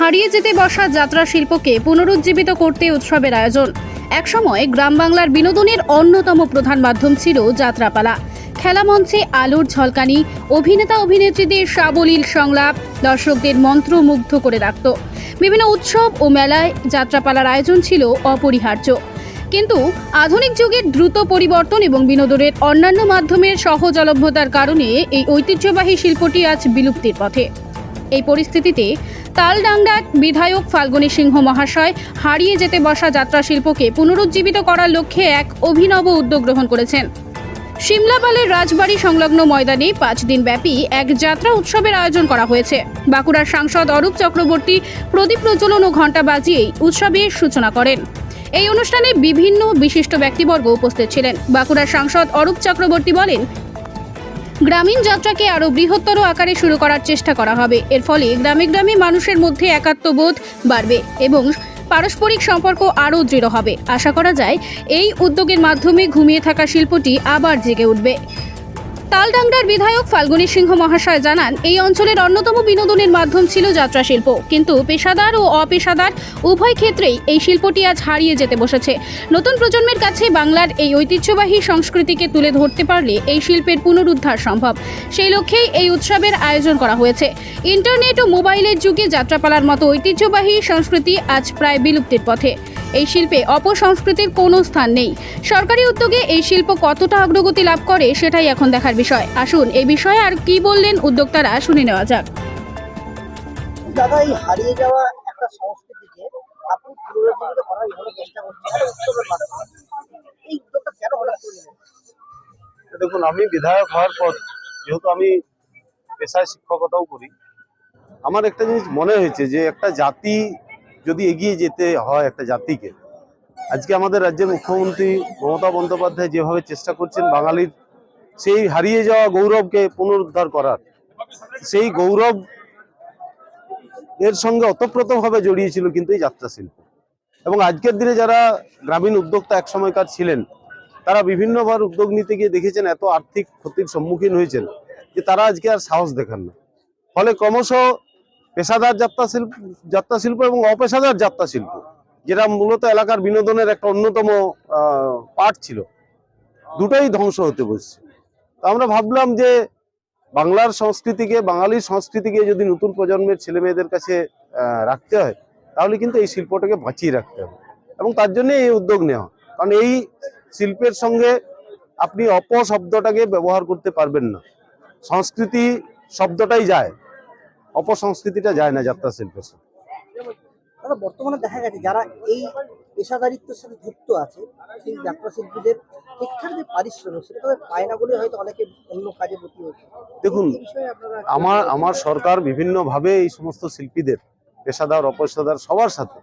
হারিয়ে যেতে বসা যাত্রা শিল্পকে পুনরুজ্জীবিত করতে উৎসবের আয়োজন। একসময় গ্রাম বাংলার বিনোদনের অন্যতম প্রধান মাধ্যম ছিল যাত্রাপালা। খেলামঞ্চে আলোর ঝলকানি, অভিনেতা অভিনেত্রীদের সাবলীল সংলাপ, দর্শকদের মন্ত্রমুগ্ধ করে রাখত। বিভিন্ন উৎসব ও মেলায় যাত্রাপালার আয়োজন ছিল অপরিহার্য। কিন্তু আধুনিক যুগের দ্রুত পরিবর্তন এবং বিনোদনের অন্যান্য মাধ্যমের সহজলভ্যতার কারণে এই ঐতিহ্যবাহী শিল্পটি আজ বিলুপ্তির পথে। এই পরিস্থিতিতে তালডাংডার বিধায়ক ফাল্গুনী সিংহ মহাশয় হারিয়ে যেতে বসা যাত্রা শিল্পকে পুনরুজ্জীবিত করার লক্ষ্যে এক অভিনব উদ্যোগ গ্রহণ করেছেন। সিমলাপালের রাজবাড়ি সংলগ্ন ময়দানে পাঁচ দিন ব্যাপী এক যাত্রা উৎসবের আয়োজন করা হয়েছে। বাঁকুড়ার সাংসদ অরূপ চক্রবর্তী প্রদীপ প্রজ্বলন ও ঘণ্টা বাজিয়েই উৎসবের সূচনা করেন। এই অনুষ্ঠানে বিভিন্ন বিশিষ্ট ব্যক্তিবর্গ উপস্থিত ছিলেন। বাঁকুড়ার সাংসদ অরূপ চক্রবর্তী বলেন গ্রামীণ যাত্রাকে আরও বৃহত্তর আকারে শুরু করার চেষ্টা করা হবে। এর ফলে গ্রামে গ্রামে মানুষের মধ্যে একাত্মবোধ বাড়বে এবং পারস্পরিক সম্পর্ক আরও দৃঢ় হবে। আশা করা যায়, এই উদ্যোগের মাধ্যমে ঘুমিয়ে থাকা শিল্পটি আবার জেগে উঠবে। তালডাংরার বিধায়ক ফাল্গুনী সিংহ মহাশয় জানান, এই অঞ্চলের অন্যতম বিনোদনের মাধ্যম ছিল যাত্রা শিল্প। কিন্তু পেশাদার ও অপেশাদার উভয় ক্ষেত্রেই এই শিল্পটি আজ হারিয়ে যেতে বসেছে। নতুন প্রজন্মের কাছে বাংলার এই ঐতিহ্যবাহী সংস্কৃতিকে তুলে ধরতে পারলে এই শিল্পের পুনরুদ্ধার সম্ভব। সেই লক্ষ্যেই এই উৎসবের আয়োজন করা হয়েছে। ইন্টারনেট ও মোবাইলের যুগে যাত্রাপালার মতো ঐতিহ্যবাহী সংস্কৃতি আজ প্রায় বিলুপ্তির পথে। এই শিল্পে অপসংস্কৃতির কোনো স্থান নেই। সরকারি উদ্যোগে এই শিল্প কতটা অগ্রগতি লাভ করে সেটাই এখন দেখার বিষয়। আসুন এই বিষয়ে আর কি বললেন উদ্যোক্তারা শুনে নেওয়া যাক। দাদা এই হারিয়ে যাওয়া একটা সংস্কৃতিকে আপনি পুনরুজ্জীবিত করার চেষ্টা করছেন। উৎসবের মাধ্যমে। এই উদ্যোগটা কেন হঠাৎ করে দেখুন আমি বিধায়ক হওয়ার পর যেহেতু আমি পেশায় শিক্ষকতাও করি আমার একটা জিনিস মনে হয়েছে যে একটা জাতি যদি এগিয়ে যেতে হয় একটা জাতিকে। আজকে আমাদের রাজ্যের মুখ্যমন্ত্রী মমতা বন্দ্যোপাধ্যায় যেভাবে চেষ্টা করছেন বাঙালির, সেই হারিয়ে যাওয়া গৌরবকে পুনরুদ্ধার করার, সেই গৌরব এর সঙ্গে অতপ্রতভাবে জড়িয়েছিল কিন্তু এই যাত্রা শিল্প। এবং আজকের দিনে যারা গ্রামীণ উদ্যোক্তা এক সময়কার ছিলেন, তারা বিভিন্নবার উদ্যোগ নিতে গিয়ে দেখেছেন এত আর্থিক ক্ষতির সম্মুখীন হয়েছেন যে তারা আজকে আর সাহস দেখান না। ফলে ক্রমশ পেশাদার যাত্রা শিল্প যাত্রা শিল্প এবং অপেশাদার যাত্রা শিল্প, যেটা মূলত এলাকার বিনোদনের একটা অন্যতম পার্ট ছিল। দুটোই ধ্বংস হতে বসছে। আমরা ভাবলাম যে বাংলার সংস্কৃতিকে, বাঙালির সংস্কৃতিকে যদি নতুন প্রজন্মের ছেলে মেয়েদের কাছে রাখতে হয়, তাহলে কিন্তু এই শিল্পটাকে বাঁচিয়ে রাখতে হবে। এবং তার জন্য এই উদ্যোগ নেওয়া কারণ এই শিল্পের সঙ্গে আপনি অপশব্দটাকে ব্যবহার করতে পারবেন না। সংস্কৃতি শব্দটাই যায়। অপসংস্কৃতিটা যায় না যাত্রা শিল্পের দাদা বর্তমানে দেখা গেছে যারা এই পেশাদারিত্বের সাথে যুক্ত আছে সেই যাত্রা শিল্পীদের ঠিকঠাক যে পারিশ্রমিক সেটা তাদের পায় না বলে হয়তো অনেকে অন্য কাজে প্রতি হচ্ছে দেখুন আমার আমার সরকার বিভিন্নভাবে এই সমস্ত শিল্পীদের পেশাদার অপেশাদার সবার সাথে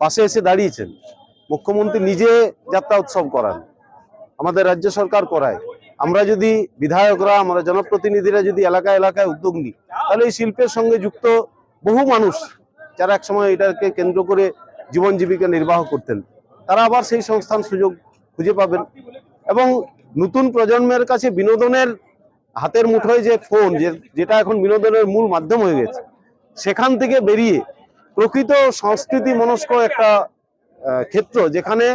পাশে এসে দাঁড়িয়েছেন। মুখ্যমন্ত্রী নিজে যাত্রা উৎসব করান। আমাদের রাজ্য সরকার করায়। আমরা যদি বিধায়করা, আমরা জনপ্রতিনিধিরা যদি এলাকায় এলাকায় উদ্যোগ নিই, তাহলে এই শিল্পের সঙ্গে যুক্ত বহু মানুষ যারা একসময় এটাকে কেন্দ্র করে জীবন জীবিকা নির্বাহ করতেন, তারা আবার সেই সংস্থান সুযোগ খুঁজে পাবেন। এবং নতুন প্রজন্মের কাছে বিনোদনের হাতের মুঠোয় যে ফোন, যে যেটা এখন বিনোদনের মূল মাধ্যম হয়ে গেছে, সেখান থেকে বেরিয়ে প্রকৃত সংস্কৃতি মনস্ক একটা ক্ষেত্র যেখানে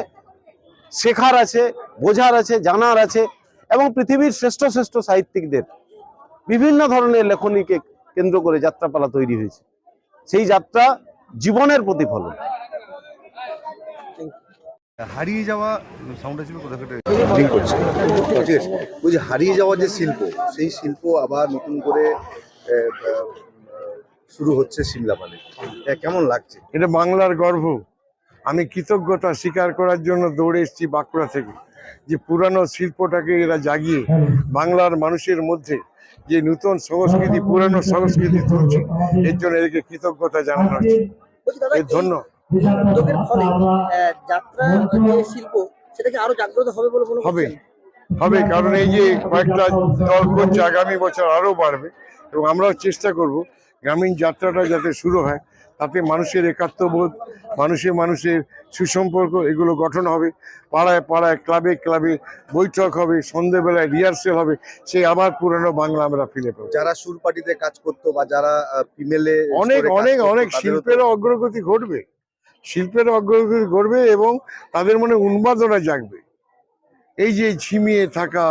শেখার আছে, বোঝার আছে, জানার আছে এবং পৃথিবীর শ্রেষ্ঠ শ্রেষ্ঠ সাহিত্যিকদের বিভিন্ন ধরনের লেখনীকে কেন্দ্র করে যাত্রাপালা তৈরি হয়েছে। সেই যাত্রা জীবনের প্রতিফলন। হারিয়ে যাওয়া সাউন্ডটা ছিল কোথা থেকে ঠিক আছে বলছি হারিয়ে যাওয়া যে শিল্প সেই শিল্প আবার নতুন করে শুরু হচ্ছে সিমলাপালে এটা কেমন লাগছে? এটা বাংলার গর্ব। আমি কৃতজ্ঞতা স্বীকার করার জন্য দৌড়ে এসেছি বাঁকুড়া থেকে। যে পুরানো শিল্পটাকে এরা জাগিয়ে বাংলার মানুষের মধ্যে যে নতুন সংস্কৃতি পুরানো সংস্কৃতি তুলছে এর জন্য এদেরকে কৃতজ্ঞতা জানানো হচ্ছে। এর ধন্য। যাত্রা শিল্প সেটাকে আরও জাগ্রত হবে বলে মনে হবে। হবে কারণ এই যে কয়েকটা দল করছে আগামী বছর আরও বাড়বে। এবং আমরাও চেষ্টা করব গ্রামীণ যাত্রাটা যাতে শুরু হয় তাতে মানুষের একাত্মবোধ মানুষের মানুষের সুসম্পর্ক এগুলো গঠন হবে। পাড়ায় পাড়ায় ক্লাবে ক্লাবে বৈঠক হবে সন্ধেবেলায় রিহার্সেল হবে সেই আবার পুরনো বাংলা আমরা ফিরে পাবো। যারা সুর পার্টিতে কাজ করতো বা যারা ফিমেলে অনেক অনেক অনেক শিল্পেরও অগ্রগতি ঘটবে। শিল্পের অগ্রগতি ঘটবে এবং তাদের মনে উন্মাদনা জাগবে। এই যে ঝিমিয়ে থাকা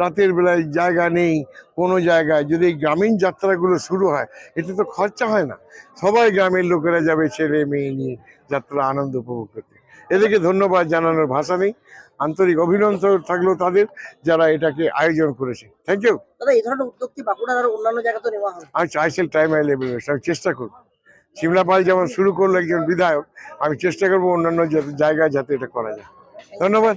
রাতের বেলায় জায়গা নেই কোনো জায়গায় যদি এই গ্রামীণ যাত্রাগুলো শুরু হয় এতে তো খরচা হয় না। সবাই গ্রামের লোকেরা যাবে ছেলে মেয়ে নিয়ে যাত্রা আনন্দ উপভোগ করতে। এদেরকে ধন্যবাদ জানানোর ভাষা নেই। আন্তরিক অভিনন্দন থাকল তাদের যারা এটাকে আয়োজন করেছে। থ্যাংক ইউ দাদা এই ধরনের উদ্যোগ কি বাঁকুড়ার আর অন্যান্য জায়গাতে নেওয়া হবে আমি চাইছিল টাইম অ্যাভেলেবল আমি চেষ্টা করব। সিমলা পাল যেমন শুরু করল একজন বিধায়ক আমি চেষ্টা করব অন্যান্য জায়গায় যাতে এটা করা যায়। ধন্যবাদ।